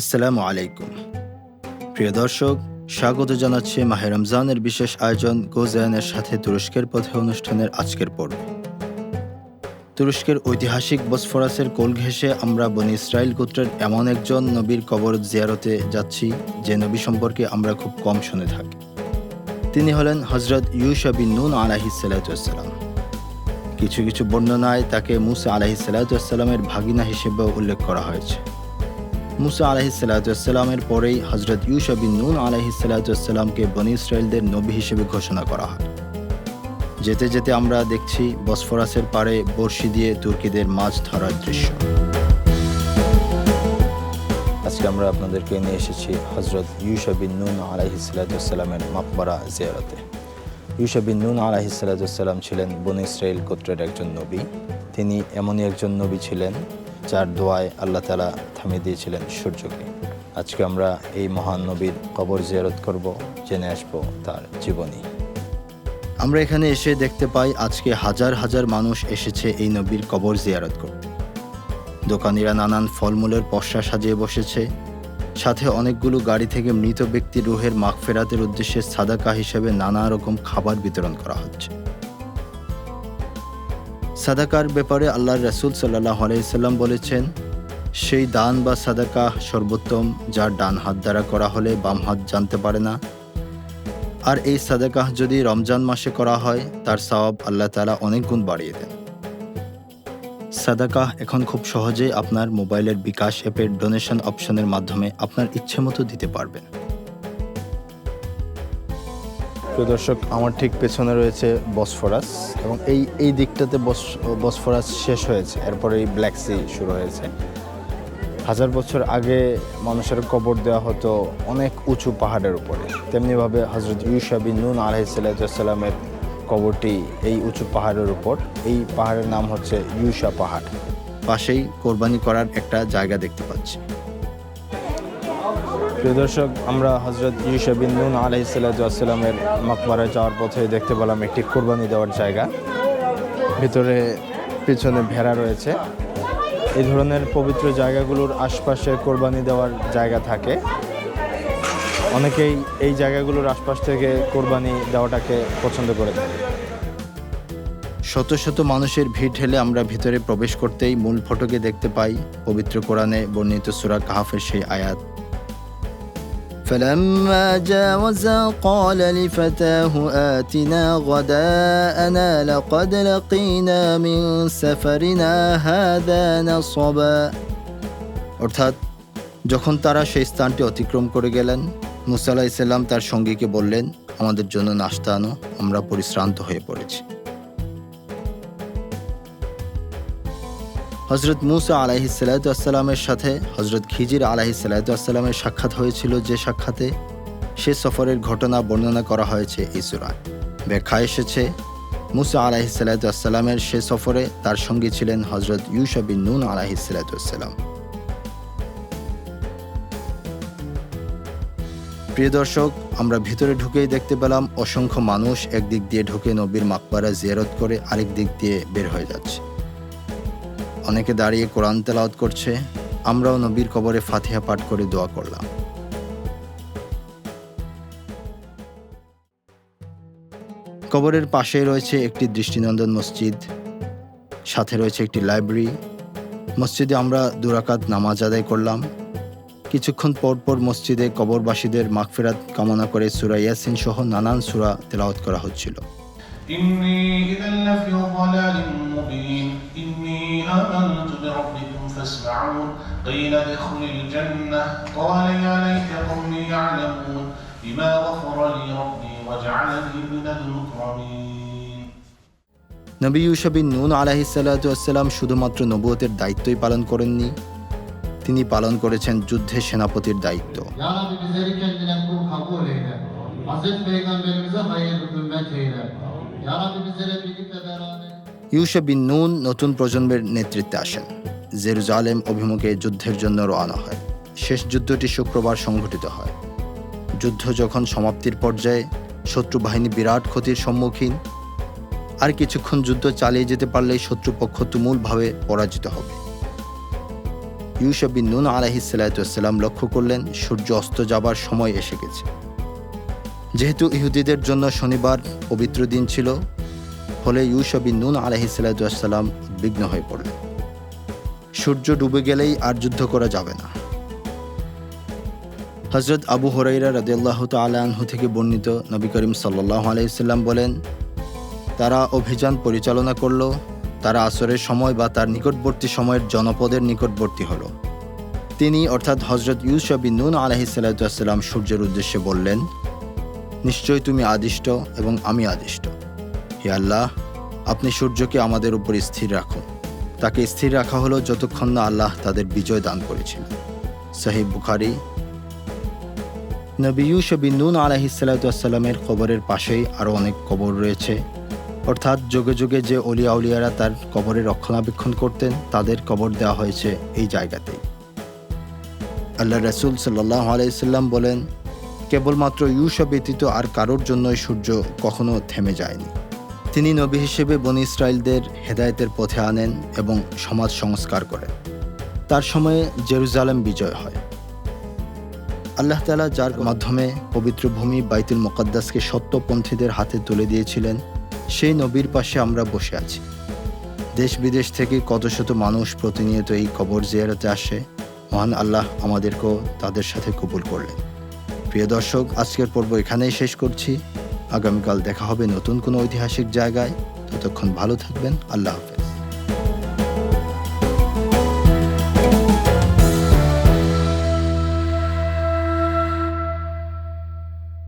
আসসালামু আলাইকুম। প্রিয় দর্শক, স্বাগত জানাচ্ছি মাহে রমজানের বিশেষ আয়োজন গোজায়নের সাথে তুরস্কের পথে অনুষ্ঠানের আজকের পর্ব। তুরস্কের ঐতিহাসিক বসফরাসের কোল ঘেঁষে আমরা বনি ইসরায়েল গোত্রের এমন একজন নবীর কবর জিয়ারতে যাচ্ছি, যে নবী সম্পর্কে আমরা খুব কম শুনে থাকি। তিনি হলেন হজরত ইউসা বিন নুন আলাহি সাল্লাম কিছু কিছু বর্ণনায় তাকে মুসা আলাহি সাল্লামের ভাগিনা হিসেবেও উল্লেখ করা হয়েছে। মুসা আলাহিসাল্লামের পরেই হজরত ইউসা বিন নুন আলাহিসাল্লামকে বনি ইসরায়েলদের নবী হিসেবে ঘোষণা করা হয়। যেতে যেতে আমরা দেখছি বসফরাসের পারে বর্ষি দিয়ে তুর্কিদের মাছ ধরার দৃশ্য। আজকে আমরা আপনাদেরকে নিয়ে এসেছি হজরত ইউসা বিন নুন আলাহিসাল্লামের মাকবারা জিয়ারতে। ইউসা বিন নুন আলাহিসাল্লাম ছিলেন বনি ইসরায়েল গোত্রের একজন নবী। তিনি এমনই একজন নবী ছিলেন যার দোয়ায় আল্লাহ তালা থামিয়ে দিয়েছিলেন সূর্যকে। আজকে আমরা এই মহান নবীর কবর জিয়ারত করব, জেনে আসব তার জীবনী। আমরা এখানে এসে দেখতে পাই আজকে হাজার হাজার মানুষ এসেছে এই নবীর কবর জিয়ারত করতে। দোকানিরা নানান ফলমূলের পশা সাজিয়ে বসেছে। সাথে অনেকগুলো গাড়ি থেকে মৃত ব্যক্তির রুহের মাগফেরাতের উদ্দেশ্যে সাদাকা হিসেবে নানা রকম খাবার বিতরণ করা হচ্ছে। সাদাকার ব্যাপারে আল্লাহর রসুল সাল্লাহ আলাইসাল্লাম বলেছেন, সেই দান বা সাদাকা সর্বোত্তম যার ডান হাত দ্বারা করা হলে বাম হাত জানতে পারে না। আর এই সাদাকাহ যদি রমজান মাসে করা হয়, তার সওয়াব আল্লাহ তালা অনেক গুণ বাড়িয়ে দেন। সাদাকাহ এখন খুব সহজেই আপনার মোবাইলের বিকাশ অ্যাপের ডোনেশন অপশনের মাধ্যমে আপনার ইচ্ছে মতো দিতে পারবেন। প্রিয় দর্শক, আমার ঠিক পেছনে রয়েছে বসফরাস এবং এই এই দিকটাতে বস বসফরাস শেষ হয়েছে। এরপরে এই ব্ল্যাক সি শুরু হয়েছে। হাজার বছর আগে মানুষের কবর দেওয়া হতো অনেক উঁচু পাহাড়ের উপরে। তেমনিভাবে হজরত ইউসা বিন নুন আলহিসাল্লামের কবরটি এই উঁচু পাহাড়ের উপর। এই পাহাড়ের নাম হচ্ছে ইউসা পাহাড়। পাশেই কোরবানি করার একটা জায়গা দেখতে পাচ্ছি। প্রিয় দর্শক, আমরা হজরত ইউসা বিন নুন আলহিসাল্লামের মকবরায় যাওয়ার পথে দেখতে পেলাম একটি কোরবানি দেওয়ার জায়গা। ভিতরে পিছনে ভেড়া রয়েছে। এই ধরনের পবিত্র জায়গাগুলোর আশপাশে কোরবানি দেওয়ার জায়গা থাকে। অনেকেই এই জায়গাগুলোর আশপাশ থেকে কোরবানি দেওয়াটাকে পছন্দ করে থাকে। শত শত মানুষের ভিড় ঠেলে আমরা ভিতরে প্রবেশ করতেই মূল ফটকে দেখতে পাই পবিত্র কোরআনে বর্ণিত সুরা কাহাফের সেই আয়াত। فلما جاوزا قال لفتاه آتنا غداءنا لقد لقينا من سفرنا هذا نصبا অর্থাৎ যখন তারা সেই স্থানটি অতিক্রম করে গেলেন মুসা আলাহিসাল্লাম তার সঙ্গীকে বললেন আমাদের জন্য নাস্তা আনো আমরা পরিশ্রান্ত হয়ে পড়েছি হজরত মুসা আলাহি সাল্লামের সাথে হজরত খিজির আলাহি সাল্লামের সাক্ষাৎ হয়েছিল যে সাক্ষাতে সে সফরের ঘটনা বর্ণনা করা হয়েছে এই সুরায়। ব্যাখ্যা এসেছে, মুসা আলাহি সাল্লামের সে সফরে তার সঙ্গে ছিলেন হজরত ইউসা বিন নুন আলাহি সাল্লাম প্রিয় দর্শক, আমরা ভিতরে ঢুকেই দেখতে পেলাম, অসংখ্য মানুষ একদিক দিয়ে ঢুকে নবীর মাকবারা জিয়ারত করে আরেক দিক দিয়ে বের হয়ে যাচ্ছে। অনেকে দাঁড়িয়ে কোরআন তেলাওয়াত করছে, আমরাও নবীর কবরে ফাতিহা পাঠ করে দোয়া করলাম। কবরের পাশে রয়েছে একটি দৃষ্টিনন্দন মসজিদ, সাথে রয়েছে একটি লাইব্রেরি। মসজিদে আমরা দুরাকাত নামাজ আদায় করলাম। কিছুক্ষণ পর পর মসজিদে কবরবাসীদের মাগফেরাত কামনা করে সুরা ইয়াসিন সহ নানান সুরা তেলাওয়াত করা হচ্ছিল। آمنت بربكم فاسمعون قيل ادخل الجنة قال يا ليت قومي يعلمون بما غفر لي ربي وجعلني من المكرمين নবী ইউসবিন নুন আলাহি সাল্লাম শুধুমাত্র নবুয়তের দায়িত্বই পালন করেননি তিনি পালন করেছেন যুদ্ধের সেনাপতির দায়িত্ব Ya Rabbi bizleri kendine kul kabul eyle. Hazreti Peygamberimize hayırlı ümmet eyle. Ya Rabbi bizlere birlik ve beraber ইউসা বিন নুন নতুন প্রজন্মের নেতৃত্বে আসেন। জেরুজালেম অভিমুখে যুদ্ধের জন্য রওনা হয়। শেষ যুদ্ধটি শুক্রবার সংঘটিত হয়। যুদ্ধ যখন সমাপ্তির পর্যায়ে শত্রু বাহিনী বিরাট ক্ষতির সম্মুখীন, আর কিছুক্ষণ যুদ্ধ চালিয়ে যেতে পারলেই শত্রুপক্ষ তুমুলভাবে পরাজিত হবে। ইউসা বিন নুন আলাহিসাল্লাম লক্ষ্য করলেন, সূর্য অস্ত যাবার সময় এসে গেছে। যেহেতু ইহুদিদের জন্য শনিবার পবিত্র দিন ছিল ফলে ইউসা বিন নুন আলাহিসাল্লাম উদ্বিগ্ন হয়ে পড়লেন সূর্য ডুবে গেলেই আর যুদ্ধ করা যাবে না। হজরত আবু হরাইরা রাদিয়াল্লাহ তালাহু থেকে বর্ণিত নবী করিম সাল্লাহ আলাইসাল্লাম বলেন, তারা অভিযান পরিচালনা করল, তারা আসরের সময় বা তার নিকটবর্তী সময়ের জনপদের নিকটবর্তী হল। তিনি অর্থাৎ হজরত ইউসা বিন নুন আলহিসাল্লাম সূর্যের উদ্দেশ্যে বললেন, নিশ্চয়ই তুমি আদিষ্ট এবং আমি আদিষ্ট। হে আল্লাহ, আপনি সূর্যকে আমাদের উপর স্থির রাখুন। তাকে স্থির রাখা হলো যতক্ষণ না আল্লাহ তাদের বিজয় দান করেছিলেন সাহিব বুখারি। নবী ইউসা বিন নুন আলহিসাল্লামের কবরের পাশেই আরও অনেক কবর রয়েছে। অর্থাৎ যুগে যুগে যে অলিয়া উলিয়ারা তার কবরের রক্ষণাবেক্ষণ করতেন, তাদের কবর দেওয়া হয়েছে এই জায়গাতেই। আল্লাহ রসুল সাল্লাহ আলাইসাল্লাম বলেন, কেবলমাত্র ইউসা ব্যতীত আর কারোর জন্যই সূর্য কখনো থেমে যায়নি। তিনি নবী হিসেবে বনি ইসরায়েলদের হেদায়েতের পথে আনেন এবং সমাজ সংস্কার করেন। তার সময়ে জেরুজালেম বিজয় হয়। আল্লাহ তালা যার মাধ্যমে পবিত্র ভূমি বাইতুল মোকাদ্দাসকে সত্যপন্থীদের হাতে তুলে দিয়েছিলেন, সেই নবীর পাশে আমরা বসে আছি। দেশ বিদেশ থেকে কত শত মানুষ প্রতিনিয়ত এই কবর জিয়ারাতে আসে, মহান আল্লাহ আমাদেরকেও তাদের সাথে কবুল করলেন। প্রিয় দর্শক, আজকের পর্ব এখানেই শেষ করছি। আগামীকাল দেখা হবে নতুন কোনো ঐতিহাসিক জায়গায়। ততক্ষণ ভালো থাকবেন। আল্লাহ